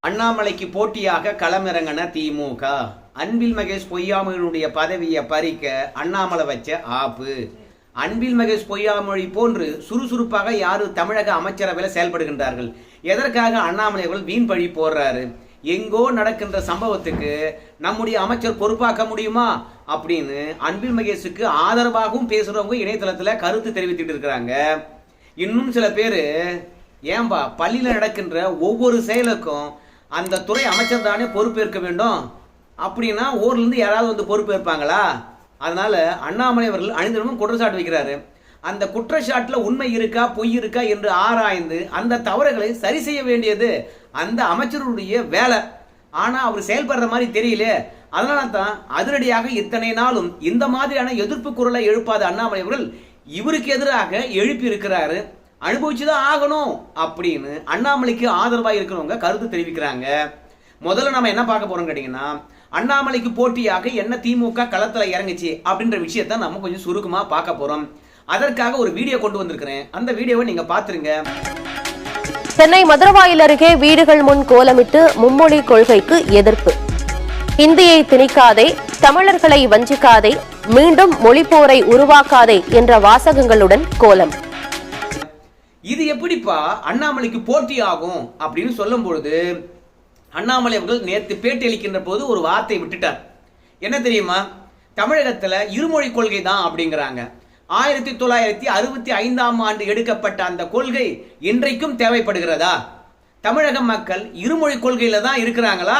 அண்ணாமலைக்கு போட்டியாக களமிறங்கின திமுக. அன்பில் மகேஷ் பொய்யாமொழியினுடைய பதவியை பறிக்க அண்ணாமலை வச்ச ஆப்பு. அன்பில் மகேஷ் பொய்யாமொழி போன்று சுறுசுறுப்பாக யாரு தமிழக அமைச்சரவையில் செயல்படுகின்றார்கள்? எதற்காக அண்ணாமலை அவர்கள் வீண் பழி போடுறாரு? எங்கோ நடக்கின்ற சம்பவத்துக்கு நம்முடைய அமைச்சர் பொறுப்பாக்க முடியுமா? அப்படின்னு அன்பில் மகேஷுக்கு ஆதரவாகவும் பேசுறவங்க இணையதளத்துல கருத்து தெரிவித்துட்டு இருக்கிறாங்க. இன்னும் சில பேர் ஏன்பா பள்ளியில் நடக்கின்ற ஒவ்வொரு செயலுக்கும் அந்த துறை அமைச்சர் தானே பொறுப்பேற்க வேண்டும்? அப்படின்னா ஊர்லேருந்து யாராவது வந்து பொறுப்பேற்பாங்களா அதனால் அண்ணாமலை அவர்கள் அணிந்திடமும் குற்றச்சாட்டு வைக்கிறாரு. அந்த குற்றச்சாட்டில் உண்மை இருக்கா பொய் இருக்கா என்று ஆராய்ந்து அந்த தவறுகளை சரி செய்ய வேண்டியது அந்த அமைச்சருடைய வேலை. ஆனால் அவர் செயல்படுற மாதிரி தெரியலே அதனால தான் அதிரடியாக இத்தனை நாளும் இந்த மாதிரியான எதிர்ப்பு குரலை எழுப்பாத அண்ணாமலை அவர்கள் இவருக்கு எதிராக எழுப்பி இருக்கிறாரு அனுபவிச்சுதான் ஆகணும் அப்படின்னு அண்ணாமலைக்கு ஆதரவா இருக்கிறவங்க கருத்து தெரிவிக்கிறாங்க. முதல்ல நம்ம என்ன பார்க்க போறோம் கேட்டீங்கன்னா அண்ணாமலைக்கு போட்டியாக என்ன திமுக களத்தில் இறங்குச்சு அப்படின்ற விஷயத்த நம்ம கொஞ்சம் சுருக்கமாக பார்க்க போறோம். அதற்காக ஒரு வீடியோ கொண்டு வந்திருக்கிறேன். அந்த வீடியோவை நீங்க பாத்துருங்க சென்னை மதுரவாயில் அருகே வீடுகள் முன் கோலமிட்டு மும்மொழி கொள்கைக்கு எதிர்ப்பு. இந்தியை திணிக்காதே தமிழர்களை வஞ்சிக்காதே மீண்டும் மொழிப்போரை உருவாக்காதே என்ற வாசகங்களுடன் கோலம். இது எப்படிப்பா அண்ணாமலைக்கு போட்டி ஆகும் அப்படின்னு சொல்லும் பொழுது அண்ணாமலை அவர்கள் நேற்று பேட்டி அளிக்கின்ற போது ஒரு வார்த்தை விட்டுட்டார். என்ன தெரியுமா? தமிழகத்தில் இருமொழி கொள்கை தான் அப்படிங்கிறாங்க. ஆயிரத்தி தொள்ளாயிரத்தி அறுபத்தி ஐந்தாம் ஆண்டு எடுக்கப்பட்ட அந்த கொள்கை இன்றைக்கும் தேவைப்படுகிறதா? தமிழக மக்கள் இருமொழி கொள்கையில தான் இருக்கிறாங்களா?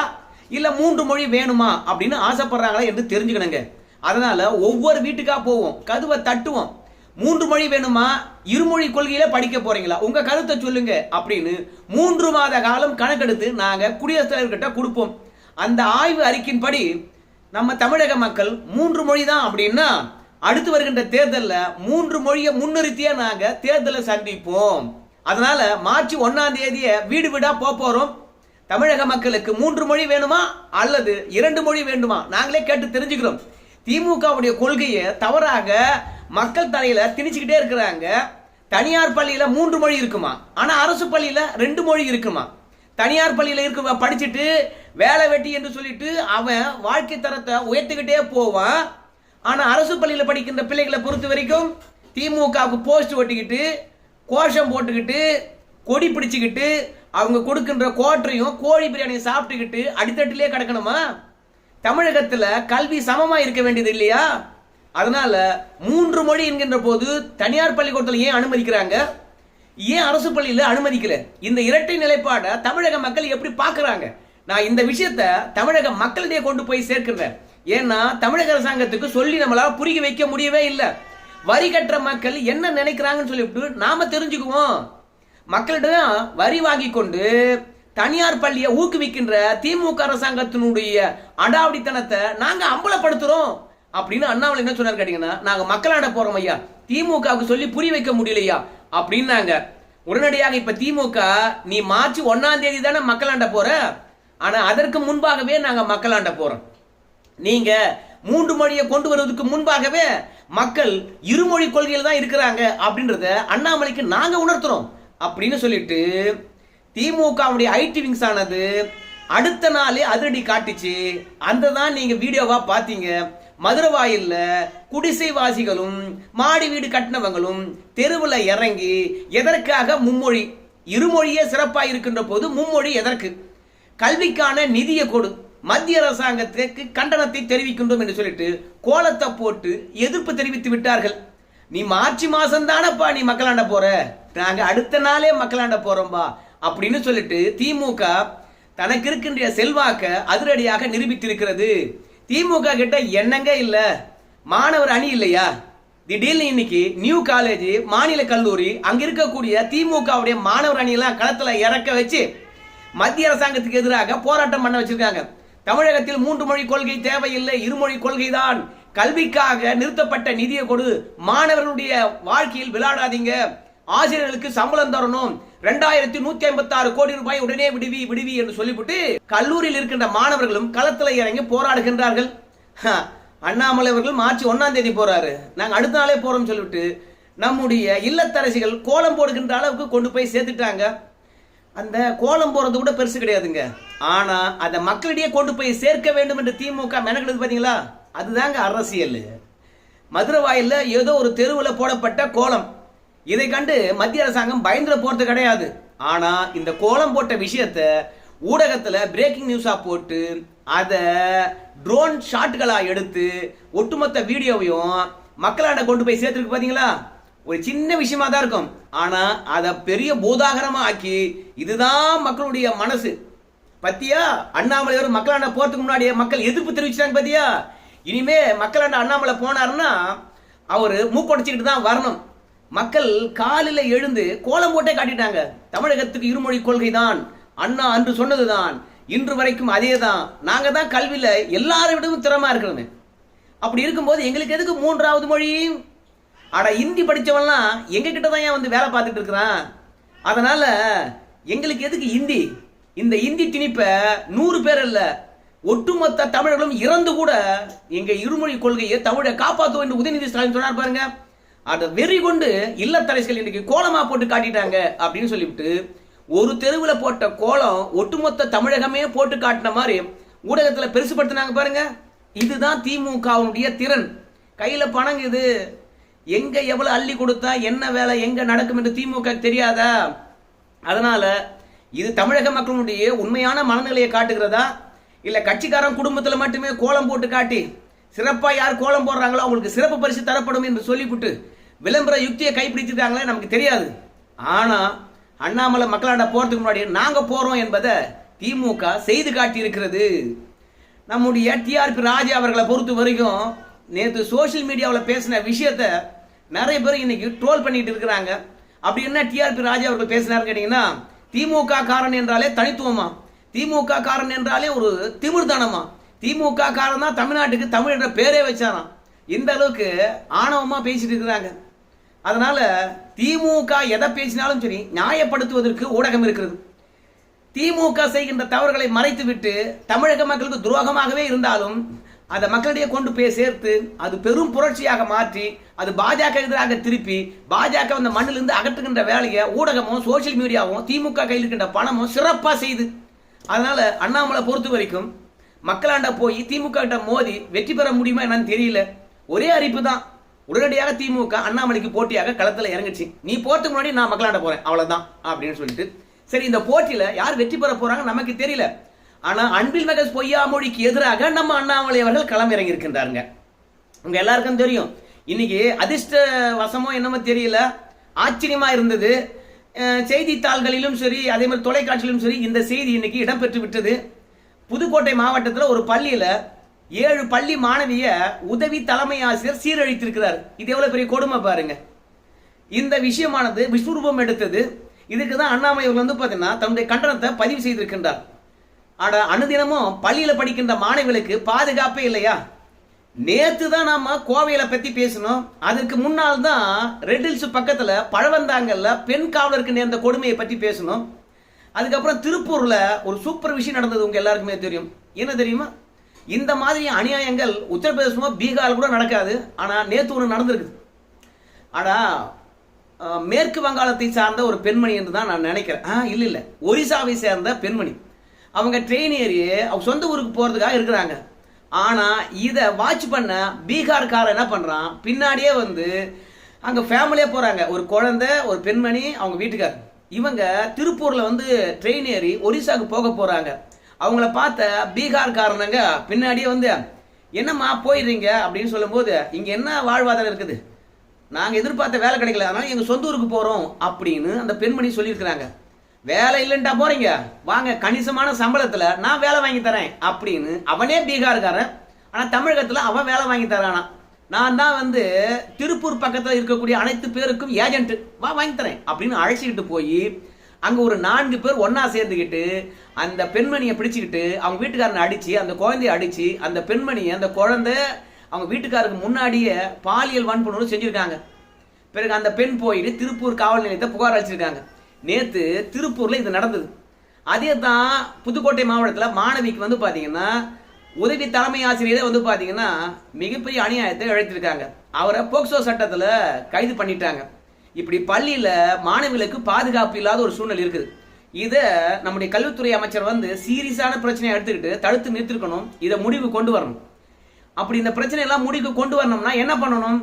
இல்லை மூன்று மொழி வேணுமா அப்படின்னு ஆசைப்படுறாங்களா என்று தெரிஞ்சுக்கணுங்க. அதனால ஒவ்வொரு வீட்டுக்காக போவோம். கதுவை தட்டுவோம். மூன்று மொழி வேணுமா? இருமொழி கொள்கையில படிக்க போறீங்களா? உங்க கருத்தை சொல்லுங்க அப்படின்னு மூன்று மாத காலம் கணக்கெடுத்து நாங்க குடியரசுத் தலைவர்கிட்ட கொடுப்போம். அந்த ஆய்வு அறிக்கையின்படி நம்ம தமிழக மக்கள் மூன்று மொழி தான் அப்படின்னா அடுத்து வருகின்ற தேர்தலில் மூன்று மொழியை முன்னிறுத்தியே நாங்கள் தேர்தலை சந்திப்போம். அதனால மார்ச் ஒன்னாம் தேதியை வீடு வீடாக போக போகிறோம் தமிழக மக்களுக்கு மூன்று மொழி வேணுமா அல்லது இரண்டு மொழி வேண்டுமா? நாங்களே கேட்டு தெரிஞ்சுக்கிறோம். திமுகவுடைய கொள்கையை தவறாக மக்கள் தலையில திணிச்சுக்கிட்டே இருக்கிறாங்க. தனியார் பள்ளியில மூன்று மொழி இருக்குமா? ஆனா அரசு பள்ளியில ரெண்டு மொழி இருக்குமா? தனியார் பள்ளியில இருக்க படிச்சுட்டு வேலை வெட்டி என்று சொல்லிட்டு அவன் வாழ்க்கை தரத்தை உயர்த்திக்கிட்டே போவான். ஆனா அரசு பள்ளியில படிக்கின்ற பிள்ளைகளை பொறுத்த வரைக்கும் திமுகவுக்கு போஸ்ட் ஒட்டிக்கிட்டு கோஷம் போட்டுக்கிட்டு கொடி பிடிச்சுக்கிட்டு அவங்க கொடுக்கின்ற கோட்டரையும் கோழி பிரியாணியும் சாப்பிட்டுக்கிட்டு அடித்தட்டிலே கிடக்கணுமா? தமிழகத்தில் கல்வி சமமாக இருக்க வேண்டியது இல்லையா? அதனால மூன்று மொழி என்கின்ற போது தனியார் பள்ளிக்கூடத்தில் ஏன் அனுமதிக்கிறாங்க? ஏன் அரசு பள்ளியில் அனுமதிக்கல? இந்த இரட்டை நிலைப்பாடை தமிழக மக்கள் எப்படி பார்க்குறாங்க நான் இந்த விஷயத்த தமிழக மக்களிடையே கொண்டு போய் சேர்க்கிறேன். ஏன்னா தமிழக அரசாங்கத்துக்கு சொல்லி நம்மளால புரிய வைக்க முடியவே இல்லை. வரி கட்டுற மக்கள் என்ன நினைக்கிறாங்கன்னு சொல்லிவிட்டு நாம தெரிஞ்சுக்குவோம். மக்களிடம் வரி வாங்கி கொண்டு தனியார் பள்ளியை ஊக்குவிக்கின்ற திமுக அரசாங்கத்தினுடைய அடாவடித்தனத்தை நாங்கள் அம்பலப்படுத்துறோம். அப்படின்னு அண்ணாமலை என்ன சொன்னார் கேட்டீங்கன்னா நாங்கள் மக்களாட போறோம் ஐயா. திமுகவுக்கு சொல்லி புரிய வைக்க முடியலையா அப்படின்னாங்க. உடனடியாக இப்ப திமுக நீ மார்ச் ஒன்னாம் தேதி தானே மக்களாண்ட போற? ஆனா அதற்கு முன்பாகவே நாங்க மக்களாண்ட போறோம். நீங்க மூன்று மொழியை கொண்டு வருவதற்கு முன்பாகவே மக்கள் இருமொழி கொள்கையில் தான் இருக்கிறாங்க அப்படின்றத அண்ணாமலைக்கு நாங்க உணர்த்துறோம். அப்படின்னு சொல்லிட்டு திமுகவுடைய ஐடி விங்ஸ் ஆனது அடுத்த நாளே அதிரடி காட்டுச்சு. அந்த தான் நீங்க வீடியோவா பார்த்தீங்க மதுரவாயில்ல குடிசைவாசிகளும் மாடி வீடு கட்டினவங்களும் தெருவில் இறங்கி எதற்காக மும்மொழி இருமொழியே சிறப்பாக இருக்கின்ற போது மும்மொழி எதற்கு? கல்விக்கான நிதியை கொடு. மத்திய அரசாங்கத்துக்கு கண்டனத்தை தெரிவிக்கின்றோம் என்று சொல்லிட்டு கோலத்தை போட்டு எதிர்ப்பு தெரிவித்து விட்டார்கள். நீ மார்ச் மாசம் தானப்பா நீ மக்களாண்ட போற? நாங்க அடுத்த நாளே மக்களாண்ட போறோம்பா. அப்படின்னு சொல்லிட்டு திமுக தனக்கு இருக்கின்ற செல்வாக்க அதிரடியாக நிரூபித்திருக்கிறது. திமுக கிட்ட என்னங்க இல்ல? மாணவர் அணி இல்லையா? திடீர்னு இன்னைக்கு நியூ காலேஜ் மாநில கல்லூரி அங்க இருக்கக்கூடிய திமுகவுடைய மாணவர் அணியெல்லாம் களத்துல இறக்க வச்சு மத்திய அரசாங்கத்துக்கு எதிராக போராட்டம் பண்ண வச்சிருக்காங்க. தமிழகத்தில் மூன்று மொழி கொள்கை தேவையில்லை இருமொழி கொள்கை தான் கல்விக்காக நிறுத்தப்பட்ட நிதியை கொடு. மாணவர்களுடைய வாழ்க்கையில் விளையாடாதீங்க. ஆசிரியர்களுக்கு சம்பளம் தரணும். ரெண்டாயிரத்தி நூத்தி ஐம்பத்தி ஆறு கோடி ரூபாய் உடனே விடுவி விடுவி என்று சொல்லிவிட்டு கல்லூரியில் இருக்கின்ற மாணவர்களும் களத்துல இறங்கி போராடுகின்றார்கள். அண்ணாமலை அவர்கள் மார்ச் ஒன்னாம் தேதி போறாரு. நாங்க அடுத்த நாளே போறோம் சொல்லிவிட்டு நம்முடைய இல்லத்தரசிகள் கோலம் போடுகின்ற அளவுக்கு கொண்டு போய் சேர்த்துட்டாங்க. அந்த கோலம் போறது கூட பெருசு கிடையாதுங்க. ஆனா அதை மக்களிடையே கொண்டு போய் சேர்க்க வேண்டும் என்று திமுக மெனக்கெடுது பாத்தீங்களா? அதுதாங்க அரசியல். மதுரை வாயிலில் ஏதோ ஒரு தெருவில் போடப்பட்ட கோலம். இதை கண்டு மத்திய அரசாங்கம் பயந்துட போகிறது கிடையாது. ஆனால் இந்த கோலம் போட்ட விஷயத்த ஊடகத்தில் பிரேக்கிங் நியூஸாக போட்டு அதை ட்ரோன் ஷாட்டுகளாக எடுத்து ஒட்டுமொத்த வீடியோவையும் மக்களாண்ட கொண்டு போய் சேர்த்துருக்கு பார்த்தீங்களா ஒரு சின்ன விஷயமா தான் இருக்கும். ஆனால் அதை பெரிய பூதாகரமாக ஆக்கி இதுதான் மக்களுடைய மனசு. பத்தியா? அண்ணாமலையோர் மக்களாண்ட போகிறதுக்கு முன்னாடியே மக்கள் எதிர்ப்பு தெரிவிச்சாங்க பத்தியா? இனிமே மக்களாண்ட அண்ணாமலை போனாருன்னா அவர் மூக்கொடைச்சிக்கிட்டு தான் வரணும். மக்கள் காலில் எழுந்து கோலம் போட்டே காட்டிட்டாங்க. தமிழகத்துக்கு இருமொழி கொள்கை தான் அண்ணா அன்று சொன்னதுதான். இன்று வரைக்கும் அதே தான் நாங்கள் தான் கல்வியில் எல்லாரை விடவும் திறமா இருக்கிறோமே அப்படி இருக்கும்போது எங்களுக்கு எதுக்கு மூன்றாவது மொழி? அட இந்தி படித்தவன்லாம் எங்ககிட்ட தான் ஏன் வந்து வேலை பார்த்துட்டு இருக்கிறான்? அதனால எங்களுக்கு எதுக்கு இந்தி? இந்த இந்தி திணிப்பை நூறு பேர் இல்லை ஒட்டுமொத்த தமிழர்களும் இறந்து கூட எங்க இருமொழி கொள்கையை தமிழை காப்பாற்றுவோம் என்று உதயநிதி ஸ்டாலின் சொன்னார் பாருங்க. அதை வெறி கொண்டு இல்லத்தரசிகள் இன்னைக்கு கோலமா போட்டு காட்டிட்டாங்க அப்படின்னு சொல்லிவிட்டு ஒரு தெருவில் போட்ட கோலம் ஒட்டுமொத்த தமிழகமே போட்டு காட்டின மாதிரி ஊடகத்தில் பெருசுப்படுத்தினாங்க பாருங்க. இதுதான் திமுகவுடைய திறன். கையில் பணம் இது. எங்க எவ்வளவு அள்ளி கொடுத்தா என்ன வேலை எங்க நடக்கும் என்று திமுக தெரியாதா? அதனால இது தமிழக மக்களுடைய உண்மையான மனநிலையை காட்டுகிறதா? இல்லை கட்சிக்காரன் குடும்பத்தில் மட்டுமே கோலம் போட்டு காட்டி சிறப்பாக யார் கோலம் போடுறாங்களோ அவங்களுக்கு சிறப்பு பரிசு தரப்படும் என்று சொல்லிவிட்டு விளம்பர யுக்தியை கைப்பிடிச்சிருக்காங்களே நமக்கு தெரியாது. ஆனால் அண்ணாமலை மக்களாண்ட போகிறதுக்கு முன்னாடி நாங்கள் போகிறோம் என்பதை திமுக செய்து காட்டி இருக்கிறது நம்முடைய டிஆர்பி ராஜா அவர்களை பொறுத்த வரைக்கும் நேற்று சோஷியல் மீடியாவில் பேசின விஷயத்த நிறைய பேர் இன்னைக்கு ட்ரோல் பண்ணிட்டு இருக்கிறாங்க. அப்படி என்ன டிஆர்பி ராஜா அவர்கள் பேசினாருன்னு கேட்டிங்கன்னா திமுக காரன் என்றாலே தனித்துவமா? திமுக காரன் என்றாலே ஒரு திமிர்தனமா? திமுக காரன் தான் தமிழ்நாட்டுக்கு தமிழ் என்ற பேரே வச்சாராம். இந்த அளவுக்கு ஆணவமா பேசிட்டு இருக்கிறாங்க. அதனால திமுக எதை பேசினாலும் சரி நியாயப்படுத்துவதற்கு ஊடகம் இருக்கிறது. திமுக செய்கின்ற தவறுகளை மறைத்துவிட்டு தமிழக மக்களுக்கு துரோகமாகவே இருந்தாலும் அதை மக்களிடையே கொண்டு போய் சேர்த்து அது பெரும் புரட்சியாக மாற்றி அது பாஜக எதிராக திருப்பி பாஜக அந்த மண்ணிலிருந்து அகற்றுகின்ற வேலையை ஊடகமும் சோசியல் மீடியாவும் திமுக கையில் இருக்கின்ற பணமும் சிறப்பாக செய்து அதனால அண்ணாமலை பொறுத்த வரைக்கும் மக்களாண்ட போய் திமுக கிட்ட மோதி வெற்றி பெற முடியுமா என்னன்னு தெரியல. ஒரே அறிப்பு தான். உடனடியாக திமுக அண்ணாமலைக்கு போட்டியாக களத்தில் இறங்குச்சு. நீ போறதுக்கு முன்னாடி நான் மக்களாண்ட போறேன். அவ்வளவுதான் அப்படின்னு சொல்லிட்டு. சரி இந்த போட்டியில யார் வெற்றி பெற போறாங்க நமக்கு தெரியல. ஆனா அன்பில் மகஸ் பொய்யா மொழிக்கு எதிராக நம்ம அண்ணாமலை அவர்கள் களம் இறங்கியிருக்கின்றாருங்க உங்க எல்லாருக்கும் தெரியும். இன்னைக்கு அதிர்ஷ்ட வசமோ என்னமோ தெரியல. ஆச்சரியமா இருந்தது. செய்தித்தாள்களிலும் சரி அதே மாதிரி தொலைக்காட்சியிலும் சரி இந்த செய்தி இன்னைக்கு இடம்பெற்று விட்டது. புதுக்கோட்டை மாவட்டத்தில் ஒரு பள்ளியில் ஏழு பள்ளி மாணவிய உதவி தலைமை ஆசிரியர் சீரழித்திருக்கிறார். இது எவ்வளோ பெரிய கொடுமை பாருங்க. இந்த விஷயமானது விஸ்வரூபம் எடுத்தது. இதுக்கு தான் அண்ணாமலை அவர்கள் வந்து பார்த்தீங்கன்னா தன்னுடைய கண்டனத்தை பதிவு செய்திருக்கின்றார். ஆட அனுதினமும் பள்ளியில் படிக்கின்ற மாணவிகளுக்கு பாதுகாப்பே இல்லையா? நேத்து தான் நாம கோவையில பத்தி பேசணும் அதுக்கு முன்னால் தான் ரெட்டில்ஸ் பக்கத்துல பழவந்தாங்கல்ல பெண் காவலருக்கு நேர்ந்த கொடுமையை பற்றி பேசணும் அதுக்கப்புறம் திருப்பூர்ல ஒரு சூப்பர் விஷயம் நடந்தது உங்க எல்லாருக்குமே தெரியும். என்ன தெரியுமா? இந்த மாதிரி அநியாயங்கள் உத்தரப்பிரதேசமோ பீகார் கூட நடக்காது. ஆனா நேத்து ஒன்று நடந்திருக்குது. ஆனா மேற்கு வங்காளத்தை சார்ந்த ஒரு பெண்மணி என்று தான் நான் நினைக்கிறேன். ஆ இல்லை இல்லை. ஒரிசாவை சேர்ந்த பெண்மணி. அவங்க ட்ரெயின் ஏறி அவங்க சொந்த ஊருக்கு போறதுக்காக இருக்கிறாங்க. ஆனா இதை வாட்ச் பண்ண பீகார்காரன் என்ன பண்றான்? பின்னாடியே வந்து அங்க ஃபேமிலியாக போறாங்க. ஒரு குழந்தை ஒரு பெண்மணி அவங்க வீட்டுக்கார் இவங்க திருப்பூர்ல வந்து ட்ரெயின் ஏறி ஒரிசாவுக்கு போக போறாங்க. அவங்கள பார்த்த பீகார்காரனுங்க பின்னாடியே வந்து என்னம்மா போயிடுறீங்க? அப்படின்னு சொல்லும்போது இங்க என்ன வாழ்வாதாரம் இருக்குது? நாங்க எதிர்பார்த்த வேலை கிடைக்கல. அதனால எங்க சொந்த ஊருக்கு போறோம். அப்படின்னு அந்த பெண்மணி சொல்லியிருக்கிறாங்க. வேலை இல்லைன்ட்டா போறீங்க. வாங்க கணிசமான சம்பளத்துல நான் வேலை வாங்கி தரேன் அப்படின்னு அவனே பீகார்காரன். ஆனா தமிழகத்துல அவன் வேலை வாங்கி தரானா நான் தான் வந்து திருப்பூர் பக்கத்தில் இருக்கக்கூடிய அனைத்து பேருக்கும் ஏஜென்ட் வா வாங்கி தரேன் அப்படின்னு அழைச்சிக்கிட்டு போய் அங்க ஒரு நான்கு பேர் ஒன்றா சேர்ந்துக்கிட்டு அந்த பெண்மணியை பிடிச்சிக்கிட்டு அவங்க வீட்டுக்காரனை அடிச்சு அந்த குழந்தைய அடிச்சு அந்த பெண்மணியை அந்த குழந்தை அவங்க வீட்டுக்காருக்கு முன்னாடியே பாலியல் வன்புணர்வு செஞ்சிருக்காங்க. பிறகு அந்த பெண் போயிட்டு திருப்பூர் காவல் நிலையத்தை புகார் அளிச்சிருக்காங்க. நேத்து திருப்பூர்ல இது நடந்தது. அதே தான் புதுக்கோட்டை மாவட்டத்தில் மாணவிக்கு வந்து பார்த்தீங்கன்னா உதவி தலைமை ஆசிரியரை வந்து பார்த்தீங்கன்னா மிகப்பெரிய அநியாயத்தை இழைத்திருக்காங்க. அவரை போக்சோ சட்டத்தில் கைது பண்ணிட்டாங்க. இப்படி பள்ளியில் மாணவிகளுக்கு பாதுகாப்பு இல்லாத ஒரு சூழ்நிலை இருக்குது. இதை நம்முடைய கல்வித்துறை அமைச்சர் வந்து சீரியஸான பிரச்சனையை எடுத்துக்கிட்டு தடுத்து நிறுத்திருக்கணும். இதை முடிவு கொண்டு வரணும். அப்படி இந்த பிரச்சனையெல்லாம் முடிவுக்கு கொண்டு வரணும்னா என்ன பண்ணணும்?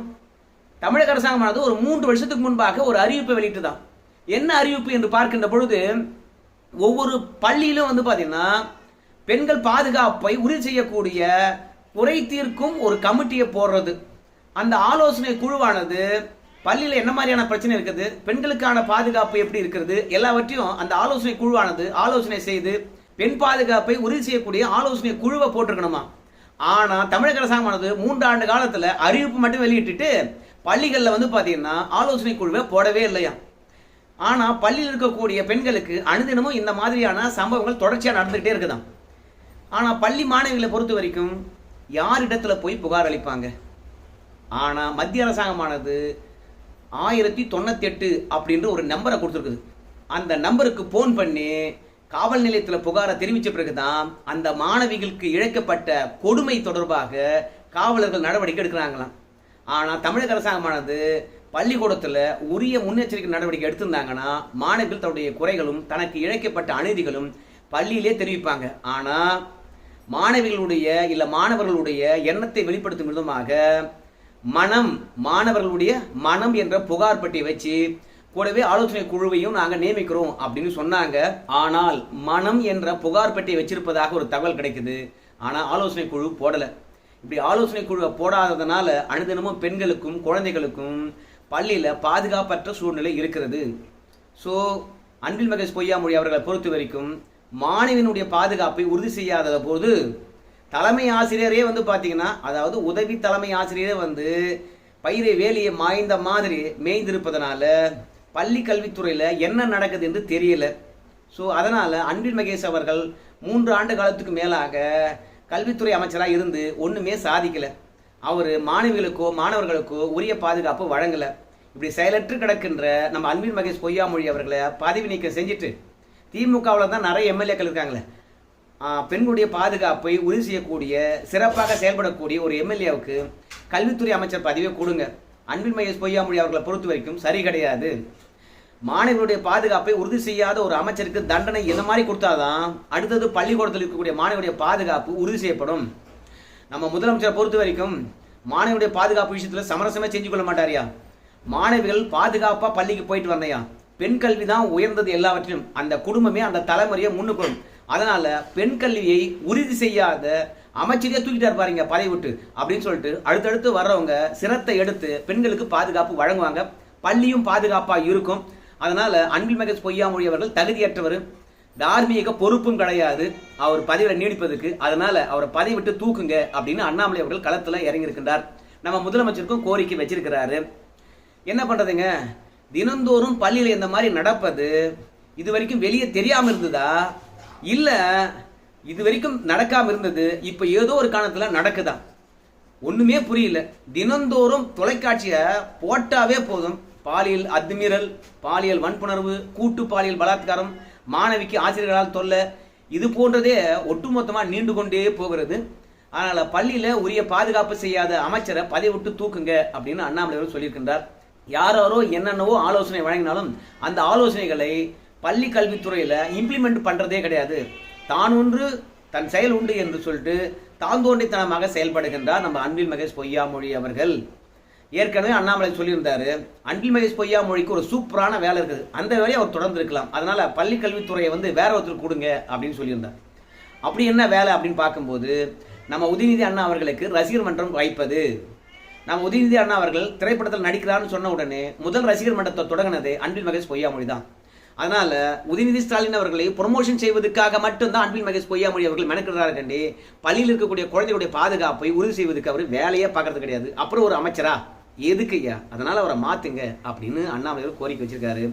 தமிழக அரசாங்கமானது ஒரு மூன்று வருஷத்துக்கு முன்பாக ஒரு அறிவிப்பை வெளியிட்டு தான் என்ன அறிவிப்பு என்று பார்க்கின்ற பொழுது ஒவ்வொரு பள்ளியிலும் வந்து பார்த்தீங்கன்னா பெண்கள் பாதுகாப்பை உறுதி செய்யக்கூடிய குறை தீர்க்கும் ஒரு கமிட்டியை போடுறது. அந்த ஆலோசனை குழுவானது பள்ளியில் என்ன மாதிரியான பிரச்சனை இருக்குது பெண்களுக்கான பாதுகாப்பு எப்படி இருக்கிறது எல்லாவற்றையும் அந்த ஆலோசனை குழுவானது ஆலோசனை செய்து பெண் பாதுகாப்பை உறுதி செய்யக்கூடிய ஆலோசனை குழுவை போட்டிருக்கணுமா? ஆனால் தமிழக அரசாங்கமானது மூன்று ஆண்டு அறிவிப்பு மட்டும் வெளியிட்டுட்டு பள்ளிகளில் வந்து பார்த்தீங்கன்னா ஆலோசனை குழுவை போடவே இல்லையா ஆனால் பள்ளியில் இருக்கக்கூடிய பெண்களுக்கு அனுதினமும் இந்த மாதிரியான சம்பவங்கள் தொடர்ச்சியாக நடந்துகிட்டே இருக்குதான் ஆனால் பள்ளி மாணவிகளை பொறுத்த வரைக்கும் யாரிடத்துல போய் புகார் அளிப்பாங்க? ஆனால் மத்திய அரசாங்கமானது ஆயிரத்தி தொண்ணூத்தி எட்டு அப்படின்ற ஒரு நம்பரை கொடுத்துருக்குது. அந்த நம்பருக்கு ஃபோன் பண்ணி காவல் நிலையத்தில் புகாரை தெரிவிச்ச பிறகுதான் அந்த மாணவிகளுக்கு இழைக்கப்பட்ட கொடுமை தொடர்பாக காவலர்கள் நடவடிக்கை எடுக்கிறாங்களாம். ஆனால் தமிழக அரசாங்கமானது பள்ளிக்கூடத்தில் உரிய முன்னெச்சரிக்கை நடவடிக்கை எடுத்திருந்தாங்கன்னா மாணவிகள் தன்னுடைய குறைகளும் தனக்கு இழைக்கப்பட்ட அநீதிகளும் பள்ளியிலே தெரிவிப்பாங்க. ஆனால் மாணவிகளுடைய இல்லை மாணவர்களுடைய எண்ணத்தை வெளிப்படுத்தும் விதமாக மனம் மாணவர்களுடைய மனம் என்ற புகார் பட்டியை வச்சு கூடவே ஆலோசனை குழுவையும் நாங்கள் நியமிக்கிறோம் அப்படின்னு சொன்னாங்க. ஆனால் மனம் என்ற புகார் பெட்டியை வச்சிருப்பதாக ஒரு தகவல் கிடைக்குது. ஆனால் ஆலோசனை குழு போடலை. இப்படி ஆலோசனை குழுவை போடாததுனால அனுதினமும் பெண்களுக்கும் குழந்தைகளுக்கும் பள்ளியில் பாதுகாப்பற்ற சூழ்நிலை இருக்கிறது. ஸோ அன்பில் மகேஷ் பொய்யாமொழி அவர்களை பொறுத்த வரைக்கும் மாணவியினுடைய பாதுகாப்பை உறுதி செய்யாத போது தலைமை ஆசிரியரே வந்து பார்த்தீங்கன்னா அதாவது உதவி தலைமை ஆசிரியரே வந்து பயிரை வேலியை மாய்ந்த மாதிரி மேய்ந்திருப்பதனால பள்ளி கல்வித்துறையில் என்ன நடக்குது என்று தெரியல. ஸோ அதனால் அன்பில் மகேஷ் அவர்கள் மூன்று ஆண்டு காலத்துக்கு மேலாக கல்வித்துறை அமைச்சராக இருந்து ஒன்றுமே சாதிக்கலை. அவர் மாணவிகளுக்கோ மாணவர்களுக்கோ உரிய பாதுகாப்பு வழங்கலை. இப்படி செயலற்று கிடக்கின்ற நம்ம அன்பின் மகேஷ் பொய்யாமொழி அவர்களை பதவி நீக்கம் செஞ்சுட்டு திமுகவில் தான் நிறைய எம்எல்ஏக்கள் இருக்காங்களே. பெண்களுடைய பாதுகாப்பை உறுதி செய்யக்கூடிய சிறப்பாக செயல்படக்கூடிய ஒரு எம்எல்ஏவுக்கு கல்வித்துறை அமைச்சர் பதவியை கொடுங்க. அன்பின் மகேஷ் பொய்யாமொழி அவர்களை பொறுத்த வரைக்கும் சரி கிடையாது. மாணவர்களுடைய பாதுகாப்பை உறுதி செய்யாத ஒரு அமைச்சருக்கு தண்டனை இந்த மாதிரி கொடுத்தாதான் அடுத்தது பள்ளிக்கூடத்தில் இருக்கக்கூடிய மாணவருடைய பாதுகாப்பு உறுதி செய்யப்படும். நம்ம முதலமைச்சரை பொறுத்த வரைக்கும் மாணவியுடைய பாதுகாப்பு விஷயத்தில் சமரசமே செஞ்சு கொள்ள மாட்டாரியா மாணவிகள் பாதுகாப்பாக பள்ளிக்கு போயிட்டு வரணையா பெண் கல்வி தான் உயர்ந்தது எல்லாவற்றிலும். அந்த குடும்பமே அந்த தலைமுறையை முன்னுக்கும் அதனால பெண் கல்வியை உறுதி செய்யாத அமைச்சரையே தூக்கிட்டார் பாருங்க பதவி விட்டு. அப்படின்னு சொல்லிட்டு அடுத்தடுத்து வர்றவங்க சிரத்தை எடுத்து பெண்களுக்கு பாதுகாப்பு வழங்குவாங்க. பள்ளியும் பாதுகாப்பாக இருக்கும். அதனால அன்பில் மகேஷ் பொய்யாமொழி அவர்கள் தகுதியற்றவர். தார்மீக பொறுப்பும் கிடையாது. அவர் பதவியில் நீடிப்பதற்கு. அதனால அவரை பதவி விட்டு தூக்குங்க அப்படின்னு அண்ணாமலை அவர்கள் களத்தில் இறங்கியிருக்கின்றார். நம்ம முதலமைச்சருக்கும் கோரிக்கை வச்சிருக்கிறாரு. என்ன பண்ணுறதுங்க தினந்தோறும் பள்ளியில் இந்த மாதிரி நடப்பது இது வரைக்கும் வெளியே தெரியாமல் இருந்ததா? இல்லை இது வரைக்கும் நடக்காமல் இருந்தது. இப்போ ஏதோ ஒரு காலத்தில் நடக்குதா? ஒன்றுமே புரியல. தினந்தோறும் தொலைக்காட்சியை போட்டாவே போதும். பாலியல் அத்துமீறல் பாலியல் வன்புணர்வு கூட்டு பாலியல் பலாத்காரம் மாணவிக்கு ஆசிரியர்களால் தொல்லை இது போன்றதே ஒட்டுமொத்தமா நீண்டு கொண்டே போகிறது. அதனால பள்ளியில உரிய பாதுகாப்பு செய்யாத அமைச்சரை பதவி விட்டு தூக்குங்க அப்படின்னு அண்ணாமலை அவர்கள் சொல்லியிருக்கின்றார். யாரோ என்னென்னவோ ஆலோசனை வழங்கினாலும் அந்த ஆலோசனைகளை பள்ளி கல்வித்துறையில இம்ப்ளிமெண்ட் பண்றதே கிடையாது. தான் ஒன்று தன் செயல் உண்டு என்று சொல்லிட்டு தாந்தோண்டித்தனமாக செயல்படுகின்றார் நம்ம அன்பில் மகேஷ் பொய்யாமொழி அவர்கள். ஏற்கனவே அண்ணாமலை சொல்லியிருந்தாரு அன்பில் மகேஷ் பொய்யா மொழிக்கு ஒரு சூப்பரான வேலை இருக்குது. அந்த வேலையை அவர் தொடர்ந்து இருக்கலாம். அதனால பள்ளி கல்வித்துறையை வந்து வேற ஒருத்தர் கொடுங்க அப்படின்னு சொல்லியிருந்தார். அப்படி என்ன வேலை அப்படின்னு பார்க்கும்போது நம்ம உதயநிதி அண்ணா அவர்களுக்கு ரசிகர் மன்றம் வைப்பது நம்ம உதயநிதி அண்ணா அவர்கள் திரைப்படத்தில் நடிக்கிறான்னு சொன்ன உடனே முதல் ரசிகர் மன்றத்தை தொடங்கினது அன்பில் மகேஷ் பொய்யாமொழி தான். அதனால உதயநிதி ஸ்டாலின் அவர்களை ப்ரொமோஷன் செய்வதற்காக மட்டும்தான் அன்பில் மகேஷ் பொய்யாமொழி அவர்கள் மெனக்கிறாரு கண்டி பள்ளியில் இருக்கக்கூடிய குழந்தைகளுடைய பாதுகாப்பை உறுதி செய்வதற்கு அவர் வேலையே பார்க்கறது கிடையாது. அப்புறம் ஒரு அமைச்சரா? எதுக்கு ஐயா அதனால அவரை மாத்துங்க அப்படின்னு அண்ணாமலை அவர்கள் கோரிக்கை வச்சிருக்காரு.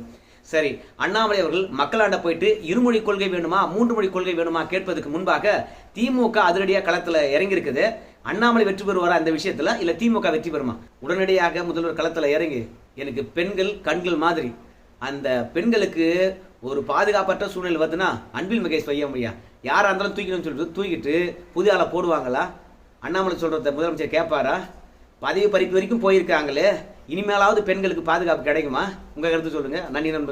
சரி அண்ணாமலை அவர்கள் மக்களாண்ட போயிட்டு இருமொழி கொள்கை வேணுமா மூன்று மொழி கொள்கை வேணுமா கேட்பதற்கு முன்பாக திமுக அதிரடியாக களத்துல இறங்கியிருக்குது. அண்ணாமலை வெற்றி பெறுவாரா இந்த விஷயத்துல? இல்ல திமுக வெற்றி பெறுமா? உடனடியாக முதல்வர் களத்துல இறங்கி எனக்கு பெண்கள் கண்கள் மாதிரி. அந்த பெண்களுக்கு ஒரு பாதுகாப்பற்ற சூழ்நிலை வருதுன்னா அன்பில் மகேஷ் பையன் ஐயா யாராக இருந்தாலும் தூக்கணும்னு சொல்லிட்டு தூக்கிட்டு புது ஆளை போடுவாங்களா? அண்ணாமலை சொல்கிறத முதலமைச்சர் கேட்பாரா? பதவி பறிப்பு வரைக்கும் போயிருக்காங்களே இனிமேலாவது பெண்களுக்கு பாதுகாப்பு கிடைக்குமா? உங்கள் கருத்து சொல்லுங்கள் நன்றி நண்பர்